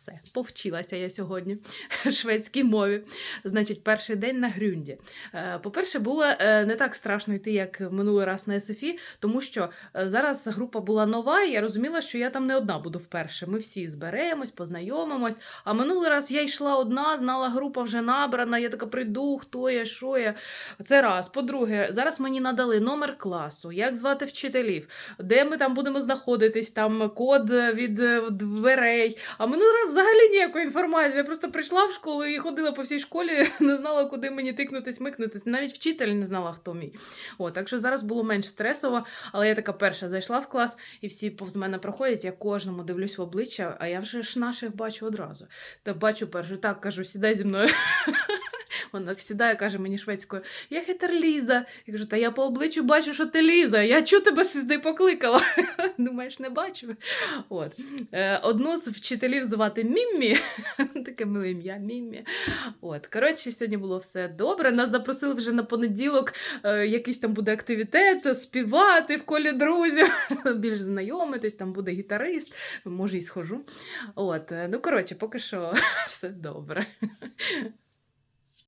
Все, повчилася я сьогодні шведській мові. Значить, перший день на Грюнді. Е, По-перше, було е, не так страшно йти, як минулий раз на СФІ, тому що е, зараз група була нова, і я розуміла, що я там не одна буду вперше. Ми всі зберемось, познайомимось. А минулий раз я йшла одна, знала, група вже набрана. Я така прийду, хто я, що я. Це раз. По-друге, зараз мені надали номер класу, як звати вчителів, де ми там будемо знаходитись, там код від дверей. А минулий раз взагалі ніякої інформації. Я просто прийшла в школу і ходила по всій школі, не знала, куди мені тикнутись, микнутись. Навіть вчитель не знала, хто мій. О, так що зараз було менш стресово, але я така перша зайшла в клас, і всі повз мене проходять. Я кожному дивлюсь в обличчя, а я вже ж наших бачу одразу. Та бачу першу, так кажу, сідай зі мною. Вона так сідає, каже мені шведською, я хитер Ліза. Я кажу, та я по обличчю бачу, що ти Ліза. Я чого тебе сюди покликала? Думаєш, не бачу? От. Е, Одну з вчителів звати Міммі. Таке миле ім'я Міммі. От. Коротше, сьогодні було все добре. Нас запросили вже на понеділок, е, якийсь там буде активітет, співати в колі друзів, більш знайомитись, там буде гітарист, може, і схожу. От. Ну, коротше, поки що все добре.